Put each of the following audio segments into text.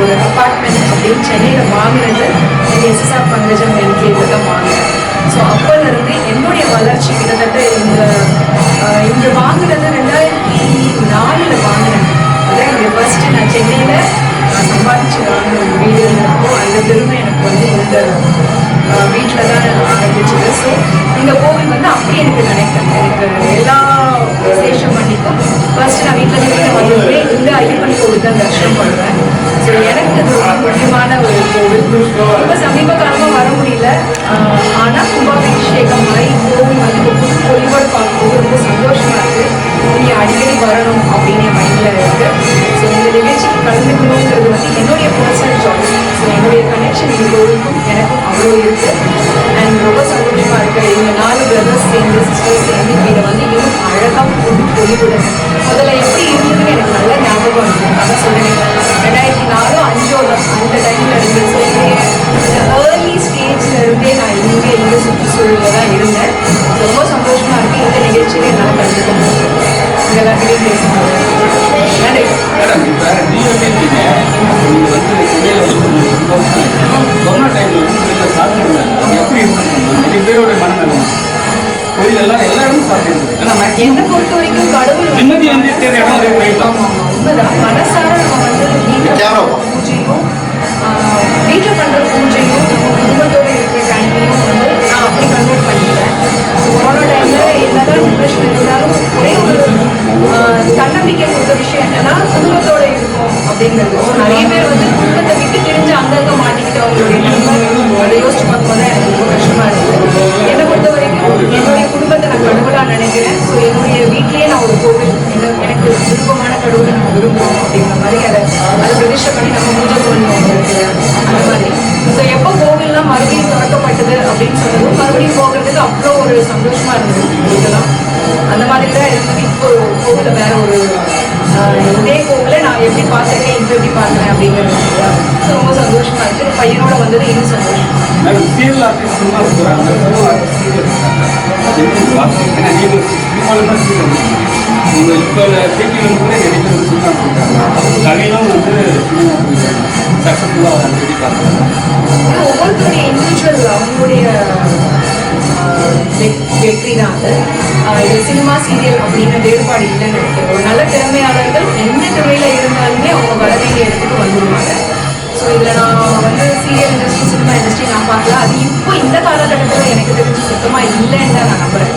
ஒரு அப்பார்ட்மெண்ட் அப்படின்னு சென்னையில் வாங்கினது எங்கள் எஸ்எஸ்ஆர் பங்கஜம் என்கேவில் தான் வாங்கினேன். ஸோ அப்போலேருந்து என்னுடைய வளர்ச்சி கிட்டத்தட்ட இந்த இங்கே வாங்கினது ரெண்டாயிரத்தி நாலில் வாங்கினேன். அதான் இங்கே ஃபர்ஸ்ட்டு நான் சென்னையில் நான் சம்பாதிச்சு வாங்கின ஒரு வீடுங்கிறப்போ அந்த பெருமை எனக்கு வந்து இந்த கலந்துக்கணுங்கிறது வந்து என்னுடைய பர்சனல் சாய்ஸ் ஸோ என்னுடைய கனெக்ஷன் இந்த கோவிலுக்கும் எனக்கும் அவ்வளோ இருக்கு. அண்ட் ரொம்ப சந்தோஷமா இருக்கிற இவங்க நாலு பிரதர்ஸ் சேர்ந்து சிஸ்டர்ஸ் சேர்ந்து இதை வந்து இன்னும் அழகாக போட்டு பொலிவுடன் முதல்ல எப்படி இருந்ததுன்னு எனக்கு நல்ல ஞாபகம் இருக்கு. அதான் சொல்லுவேன் ரெண்டாயிரத்தி நாலு அஞ்சோ அந்த டைம்ல இருந்து ஸோ ஏர்லி ஸ்டேஜ்ல இருந்தே நான் இங்கே இங்கே சுற்றுச்சூழலில் தான் இருந்தேன். கோயில் எல்லாம் எல்லாரும் சாப்பிட்டு ஏன்னா மேக்ஸிமம் என்னை பொறுத்த வரைக்கும் கடவுள் நிம்மதி வந்து தேவை இடம் வந்து போயிடலாம் ஆமா, ஆமா, உண்மைதான் மனசார நம்ம வந்து அப்படிங்கிற மாதிரி அதை அதை பிரதிஷ்டை பண்ணி நம்ம பூஜை பண்ணுவோம் அந்த மாதிரி. ஸோ எப்போ கோவில்லாம் மறுபடியும் திறக்கப்பட்டது அப்படின்னு சொன்னதும் மறுபடியும் போகிறதுக்கு அவ்வளோ ஒரு சந்தோஷமா இருந்தது இதெல்லாம். அந்த மாதிரி தான் இருந்தது இப்போ கோவில வேற ஒரு இதே கோவில நான் எப்படி பார்த்துருக்கேன் இப்போ எப்படி பார்க்குறேன் அப்படிங்கிறது ஸோ ரொம்ப சந்தோஷமா இருக்கு. பையனோட வந்தது இன்னும் சந்தோஷமா சீரியல் ஆர்டிஸ்ட்லாம் இருக்கிறாங்க. ஏன்னா நீங்கள் சினிமாவில் தான் சீரியல் இப்போ கூட வந்து சக்ஸஸ்ஃபுல்லாக ஒவ்வொருத்தருடைய இண்டிவிஜுவல் அவங்களுடைய வெற்றி தான் அது. இது சினிமா சீரியல் அப்படின்னு வேறுபாடு இல்லைன்னு நினைக்கிறேன். ஒரு நல்ல திறமையாளர்கள் எந்த துறையில இருந்தாலுமே அவங்க வர வேண்டிய இடத்துக்கு வந்துடுவாங்க ஸோ இதில் நான் வந்து சீரியல் இண்டஸ்ட்ரி சினிமா இண்டஸ்ட்ரி நான் பார்க்கல. அது இப்போ இந்த காலகட்டத்தில் எனக்கு தெரிஞ்சு சுத்தமாக இல்லைன்னு தான் நான் நம்புறேன்.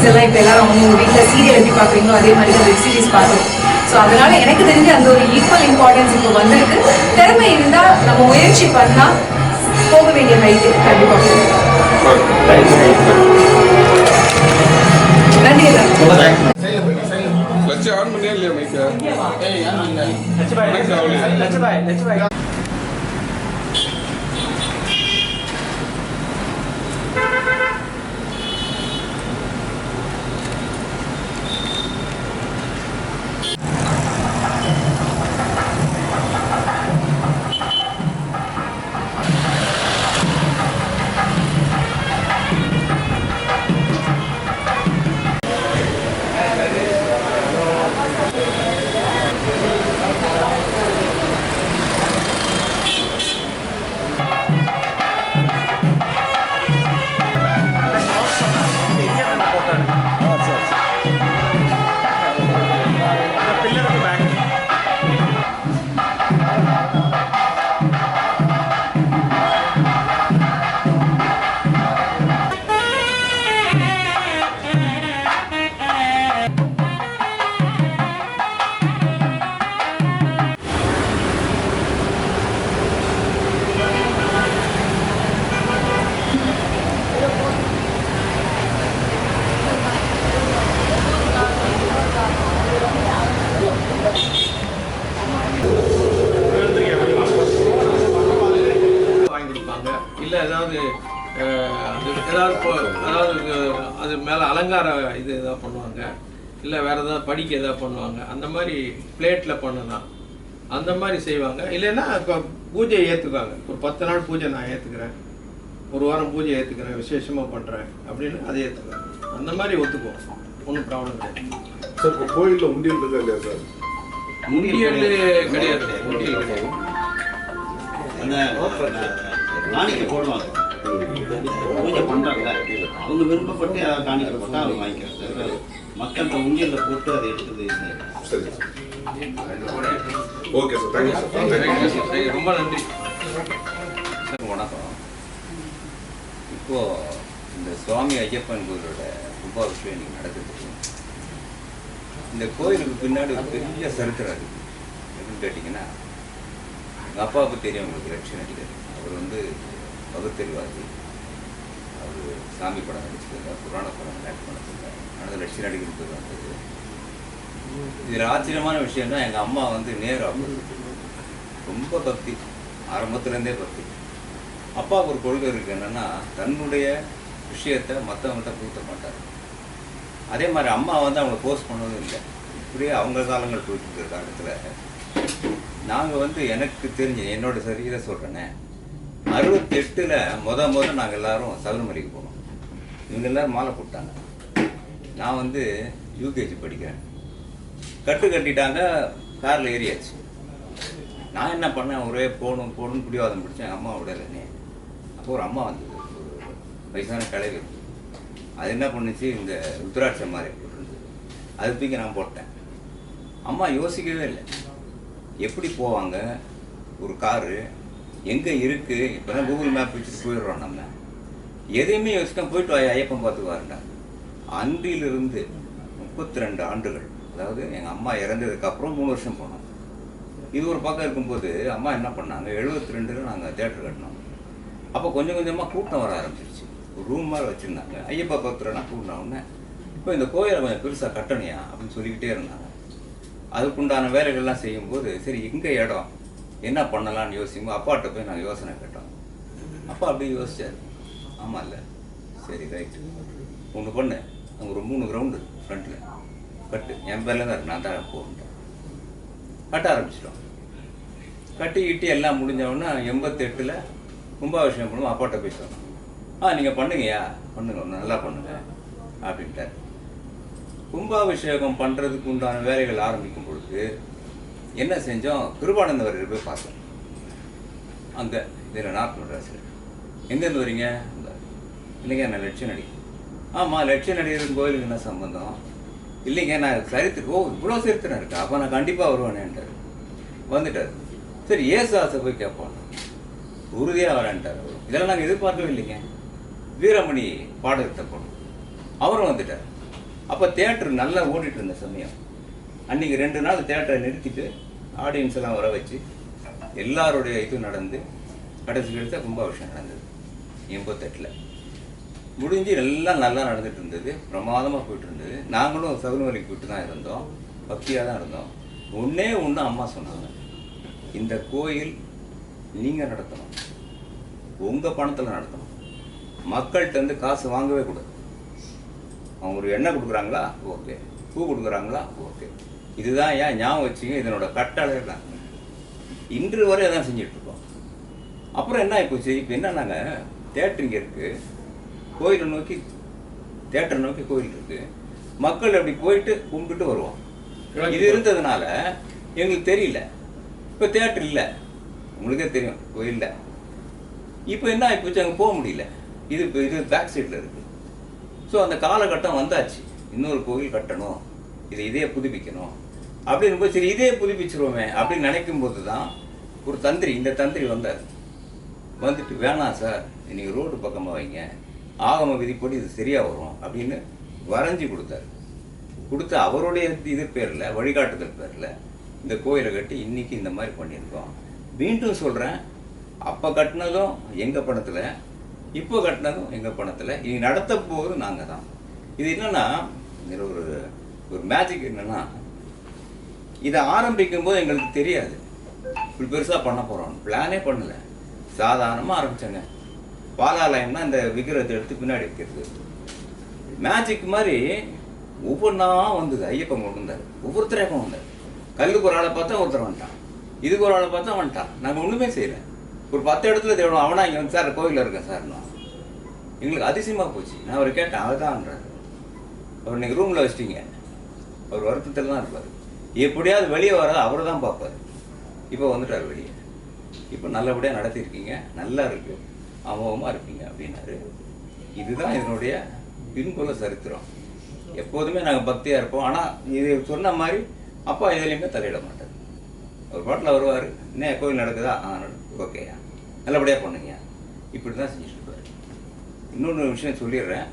சீரிஸ் எல்லாம் இப்போ எல்லாரும் அவங்க வீட்டில் சீரியல் எப்படி பார்க்குறீங்களோ அதே மாதிரி தான் வெப் சீரிஸ் பார்க்குறோம். ஸோ அதனால எனக்கு தெரிஞ்சு அந்த ஒரு ஈக்குவல் இம்பார்ட்டன்ஸ் இப்போ வந்திருக்கு. திறமை இருந்தால் நம்ம முயற்சி பண்ணால் போக வேண்டிய ஹைட்டு கண்டிப்பாக நன்றி லட்சம் ஆன் பண்ணியா இல்லையா மைக்க ஏதாவது படிக்க எதாவது பண்ணுவாங்க அந்த மாதிரி பிளேட்டில் பண்ணலாம் அந்த மாதிரி செய்வாங்க இல்லைன்னா இப்போ பூஜையை ஏற்றுக்குவாங்க ஒரு பத்து நாள் பூஜை நான் ஏற்றுக்கிறேன் ஒரு வாரம் பூஜை ஏற்றுக்கிறேன் விசேஷமாக பண்ணுறேன் அப்படின்னு அதை ஏற்றுக்குவேன் அந்த மாதிரி ஒத்துக்குவோம் ஒன்றும் ப்ராப்ளம் கிடையாது சார் இப்போ கோயிலில் உண்டியல் இருக்கா இல்லையா சார் முண்டியல் கிடையாது முண்டியல் கிடையாது அந்த போடுவாங்க பூஜை பண்றாங்கல்ல அவங்க விருப்பப்பட்டு அதை காணிக்கை போட்டா அவங்க வாங்கிக்கிறாங்க. மக்கள்கிட்ட உண்டியல்ல போட்டு அதை எடுக்கிறது. சரி okay sir thank you sir. Thank you சரி, சரி, ரொம்ப நன்றி. வணக்கம். இப்போ இந்த சுவாமி ஐயப்பன் கோயிலோட கும்பாபிஷேகம் இன்னைக்கு நடக்குது. இந்த கோயிலுக்கு பின்னாடி ஒரு பெரிய சரித்திரம் இருக்கு எதுன்னு கேட்டிங்கன்னா எங்கள் அப்பாவுக்கு தெரியும் உங்களுக்கு லட்சுமி நடிகர் அவர் வந்து பகுத்தறிவாதி அவர் சாமி படம் நடிச்சிருக்கார் புராண படம் ஆக்ட் பண்ணிருக்கார். ஆனால் லட்சுமி நடிகர் வந்தது. இதில் ஆச்சரியமான விஷயம்னா எங்கள் அம்மா வந்து நேர் ரொம்ப பக்தி. ஆரம்பத்துலேருந்தே பக்தி. அப்பா ஒரு கொள்கை இருக்கு என்னன்னா தன்னுடைய விஷயத்தை மற்றவங்கள்ட்ட கொடுத்த மாட்டார். அதே மாதிரி அம்மா வந்து அவங்க போஸ்ட் பண்ணதும் இல்லை. இப்படியே அவங்க காலங்கள் போயிட்டு இருக்கிற காலத்தில் நாங்கள் வந்து எனக்கு தெரிஞ்ச என்னோட சரீரை சொல்கிறேனே அறுபத்தி எட்டில் முத முத நாங்கள் எல்லாரும் சபரிமலைக்கு போனோம். இவங்க எல்லாரும் மாலை போட்டாங்க. நான் வந்து யூகேஜி படிக்கிறேன். கட்டு கட்டிட்டாங்க காரில் ஏறியாச்சு. நான் என்ன பண்ணேன்? ஒரே போகணும் போகணும்னு பிடிவாதம் பிடிச்சேன் எங்கள் அம்மா விடலைனே அப்போ ஒரு அம்மா வந்தது. ஒரு வயசான கிழவி அது என்ன பண்ணுச்சு? இந்த ருத்ராட்சம் மாதிரி போட்டிருந்தது. அது தூக்கி நான் போட்டேன். அம்மா யோசிக்கவே இல்லை. எப்படி போவாங்க? ஒரு காரு. எங்கே இருக்குது இப்போ தான் கூகுள் மேப் வச்சுட்டு போயிடுறோம் நம்ம. எதையுமே யோசிக்காம போயிட்டு வா ஐயப்பன் பார்த்து வாருண்டா அன்றிலிருந்து முப்பத்தி ரெண்டு ஆண்டுகள் அதாவது எங்கள் அம்மா இறந்ததுக்கு அப்புறம் மூணு வருஷம் போனோம். இது ஒரு பக்கம் இருக்கும்போது அம்மா என்ன பண்ணாங்க? எழுபத்தி ரெண்டில் நாங்கள் தேட்டர் கட்டினோம். அப்போ கொஞ்சம் கொஞ்சமாக கூட்டம் வர ஆரம்பிச்சிருச்சு. ஒரு ரூம் மாதிரி வச்சுருந்தாங்க. ஐயப்பா பக்தரனா கூட்டின உடனே இப்போ இந்த கோயிலை கொஞ்சம் பெருசாக கட்டணையா அப்படின்னு சொல்லிக்கிட்டே இருந்தாங்க. அதுக்குண்டான வேலைகள்லாம் செய்யும்போது சரி எங்கே இடம்? என்ன பண்ணலான்னு யோசிக்கும்போது அப்பாட்ட போய் நாங்கள் யோசனை கேட்டோம் அப்பா அப்படியே யோசிச்சார். ஆமாம் இல்லை. சரி ரைட்டு ஒன்று பண்ணு. அங்கே ஒரு மூணு கிரவுண்டு ஃப்ரண்ட்டில் கட்டு. என் பேரில் தான் நான் தான் போகணும். கட்ட ஆரம்பிச்சிட்டோம். கட்டி கிட்டி எல்லாம் முடிஞ்சவொன்னே எண்பத்தெட்டில் கும்பாபிஷேகம் பண்ணுவோம். அப்பாட்ட போய் சொன்னோம் ஆ நீங்கள் பண்ணுங்கய்யா. பண்ணுங்க. ஒன்று நல்லா பண்ணுங்க. அப்படின்ட்டார். கும்பாபிஷேகம் பண்ணுறதுக்கு உண்டான வேலைகள் ஆரம்பிக்கும் பொழுது என்ன செஞ்சோம்? கிருபானந்தவர் போய் பார்த்தோம். அங்கே இதில் நார்த் மெட்ராஸில் எங்கேருந்து வரீங்க? இல்லைங்க நான் லட்சம் நடிகர் ஆமாம் லட்சம் நடிகருக்கு கோயிலுக்கு என்ன சம்மந்தம் இல்லைங்க நான் சரித்திரம் ஓ இவ்வளோ சரித்திரம் இருக்கா? அப்போ நான் கண்டிப்பாக வருவேனேன்ட்டார். வந்துட்டார். சரி ஏசுதாசை போய் கேட்போம் உறுதியாக வரேன்ட்டார். இதெல்லாம் நாங்கள் எதிர்பார்க்கவே இல்லைங்க. வீரமணி பாடகத்தை போனோம். அவரும் வந்துட்டார். அப்போ தேட்டர் நல்லா ஓடிட்டு இருந்த சமயம். அன்றைக்கி ரெண்டு நாள் தேட்டரை நிறுத்திட்டு ஆடியன்ஸ் எல்லாம் வர வச்சு எல்லாருடைய இது நடந்து கடைசி எடுத்த கும்பாபிஷேகம் நடந்தது எண்பத்தெட்டில். முடிஞ்சு எல்லாம் நல்லா நடந்துட்டு இருந்தது பிரமாதமாக போயிட்டு இருந்தது. நாங்களும் சபரிமலைக்கு போயிட்டு தான் இருந்தோம் பக்தியாக தான் இருந்தோம். ஒன்றே ஒன்று அம்மா சொன்னாங்க இந்த கோயில் நீங்கள் நடத்தணும் உங்கள் பணத்தில் நடத்தணும். மக்கள்கிட்ட காசு வாங்கவே கூடாது. அவங்க ஒரு எண்ணெய் கொடுக்குறாங்களா? ஓகே. பூ கொடுக்குறாங்களா? ஓகே. இதுதான் ஏன் ஞாபகம் வச்சுங்க இதனோட கட்டளை தான். இன்று வரை அதான் செஞ்சுட்டு இருக்கோம் அப்புறம் என்ன ஆயிப்போச்சு? இப்போ என்ன நாங்கள் தேட்டர் இங்கே இருக்குது கோயிலை நோக்கி தேட்டரை நோக்கி கோயில் இருக்கு. மக்கள் அப்படி போயிட்டு கும்பிட்டு வருவோம். இது இருந்ததுனால எங்களுக்கு தெரியல. இப்போ தேட்டர் இல்லை. உங்களுக்கே தெரியும் கோயில்ல இப்போ என்ன ஆகிப்போச்சு அங்கே போக முடியல. இது இப்போ இது பேக் சைடில் இருக்கு. ஸோ அந்த காலகட்டம் வந்தாச்சு. இன்னொரு கோயில் கட்டணும். இதை இதே புதுப்பிக்கணும். அப்படின்னு போய் சரி இதே புதுப்பிச்சிருவோமே அப்படின்னு நினைக்கும் போது தான் ஒரு தந்திரி இந்த தந்திரி வந்தார். வந்துட்டு வேணாம் சார் நீங்கள் ரோடு பக்கமாக வைங்க. ஆகம விதிப்படி இது சரியாக வரும் அப்படின்னு வரைஞ்சி கொடுத்தாரு. கொடுத்து அவருடைய இது பேரில் வழிகாட்டுதல் பேரில் இந்த கோயிலை கட்டி இன்றைக்கி இந்த மாதிரி பண்ணியிருக்கோம். மீண்டும் சொல்கிறேன் அப்போ கட்டினதும் எங்கள் பணத்தில் இப்போ கட்டினதும் எங்கள் பணத்தில் இனி நடத்த போகிறது நாங்கள் தான் இது என்னென்னா ஒரு ஒரு மேஜிக் என்னன்னா இதை ஆரம்பிக்கும் போது எங்களுக்கு தெரியாது. இப்படி பெருசாக பண்ண போகிறோம் பிளானே பண்ணல. சாதாரணமாக ஆரம்பித்தாங்க பாலாலயம்னா இந்த விக்கிரத்தை எடுத்து பின்னாடி வைக்கிறது. மேஜிக் மாதிரி ஒவ்வொன்றா வந்தது. ஐயப்பன் கொண்டு வந்தார். ஒவ்வொருத்தரையும் கொண்டு வந்தார். கல்லுக்கு ஒரு ஆளை பார்த்தா ஒருத்தர் வந்துட்டான். இதுக்கு ஒரு ஆளை பார்த்தா வந்துட்டான். நாங்கள் ஒன்றுமே செய்யலை. ஒரு பத்து இடத்துல தேடணும் அவனா இங்கே வந்து சார் கோவிலில் இருக்கேன் சார்னா எங்களுக்கு அதிசயமாக போச்சு. நான் அவர் கேட்டேன் அவர்தான்றார் அவர் நீங்கள் ரூமில் வச்சிட்டீங்க. அவர் வருத்தத்தில் தான் இருப்பார். எப்படியாவது வெளியே வர அவர் தான் பார்ப்பார். இப்போ வந்துட்டார் வெளியே. இப்போ நல்லபடியாக நடத்தியிருக்கீங்க நல்லா இருக்கு அமோகமாக இருப்பீங்க அப்படின்னாரு. இதுதான் இதனுடைய பின்புல சரித்திரம். எப்போதுமே நாங்கள் பக்தியாக இருப்போம். ஆனால் இது சொன்ன மாதிரி அப்பா எதுலேயுமே தலையிட மாட்டார். ஒரு பாட்டில் வருவார் என்ன கோயில் நடக்குதா? ஆ ஓகேயா நல்லபடியாக பண்ணுங்க. இப்படி தான் செஞ்சுட்டு இருப்பார். இன்னொன்று விஷயம் சொல்லிடுறேன்.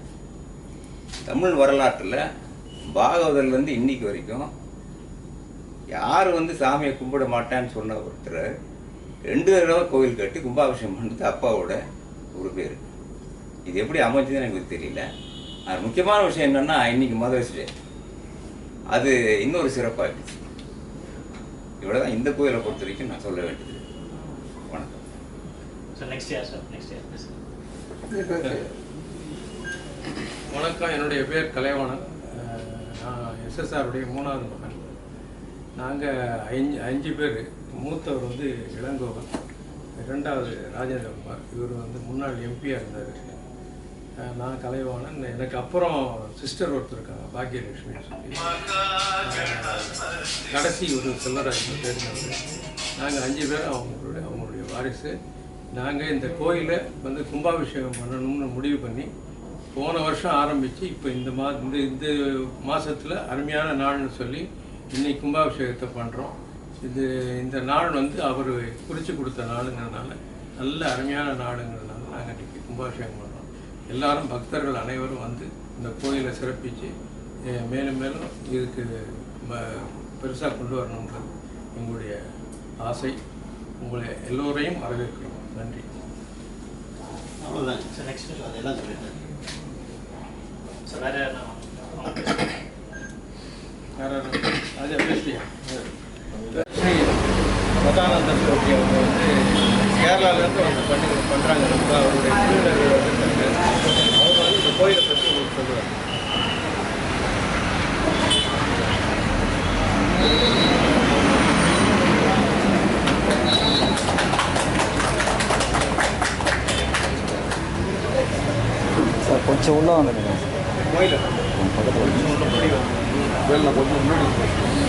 தமிழ் வரலாற்றில் பாகவதர்லேருந்து இன்னைக்கு வரைக்கும் யார் வந்து சாமியை கும்பிட மாட்டான்னு சொன்ன ஒருத்தர் ரெண்டு தடவை கோவில் கட்டி கும்பாபிஷேகம் பண்ணது அப்பாவோட ஒரு பேர். இது எப்படி அமைஞ்சதுன்னு எனக்கு தெரியல. அது முக்கியமான விஷயம் என்னன்னா இன்னைக்கு மதர்ஸ் டே அது இன்னொரு சிறப்பாகிடுச்சு இவ்வளோதான் இந்த கோயிலை பொறுத்த வரைக்கும் நான் சொல்ல வேண்டியது. வணக்கம். So next year, sir, next year. Yes, sir. வணக்கம். என்னுடைய பேர் கலைவாணன். அஹ் நான் எஸ்எஸ்ஆருடைய மூணாவது மகன். நாங்கள் அஞ்சு அஞ்சு பேர். மூத்தவர் வந்து இளங்கோவன். ராஜேந்திர ராஜேந்திரகுமார். இவர் வந்து முன்னாள் எம்பியாக இருந்தார். நான் கலைவாணன். எனக்கு அப்புறம் சிஸ்டர் ஒருத்தர் இருக்காங்க பாக்கியலட்சுமி சொல்லி. கடைசி ஒரு செல்லராஜன் தெரிஞ்சவர் நாங்கள் அஞ்சு பேர் அவங்களுடைய அவங்களுடைய வாரிசு. நாங்கள் இந்த கோயிலை வந்து கும்பாபிஷேகம் பண்ணணும்னு முடிவு பண்ணி போன வருஷம் ஆரம்பித்து இப்போ இந்த மா இந்த இந்த மாதத்தில் அருமையான நாள்னு சொல்லி இன்னைக்கு கும்பாபிஷேகத்தை பண்ணுறோம் இது இந்த நாள் வந்து அவர் குறித்து கொடுத்த நாளுங்கிறதுனால நல்ல அருமையான நாளுங்கிறதுனால நாங்கள் இன்றைக்கி கும்பாபிஷேகம் பண்ணுறோம் எல்லாரும் பக்தர்கள் அனைவரும் வந்து இந்த கோயிலை சிறப்பித்து மேலும் மேலும் இதுக்கு பெருசாக கொண்டு வரணுன்றது எங்களுடைய ஆசை. உங்களை எல்லோரையும் வரவேற்கிறோம். நன்றி. அவ்வளோதான் சார் நெக்ஸ்ட் அதெல்லாம் சொல்லிட்டேன் வேற? வேற யாரும்? ராஜா பேசுறியா ஸ்ரீ மதானந்த சுவாமி அவங்க வந்து கேரளாலேருந்து வந்து பண்ணி பண்ணுறாங்க ரொம்ப அவருடைய குழுவினர் வந்திருக்காங்க. அவங்க வந்து இந்த கோயிலை பற்றி உங்களுக்கு சொல்லுவாங்க சார் கொஞ்சம் உள்ள வந்துடுங்க Thank you.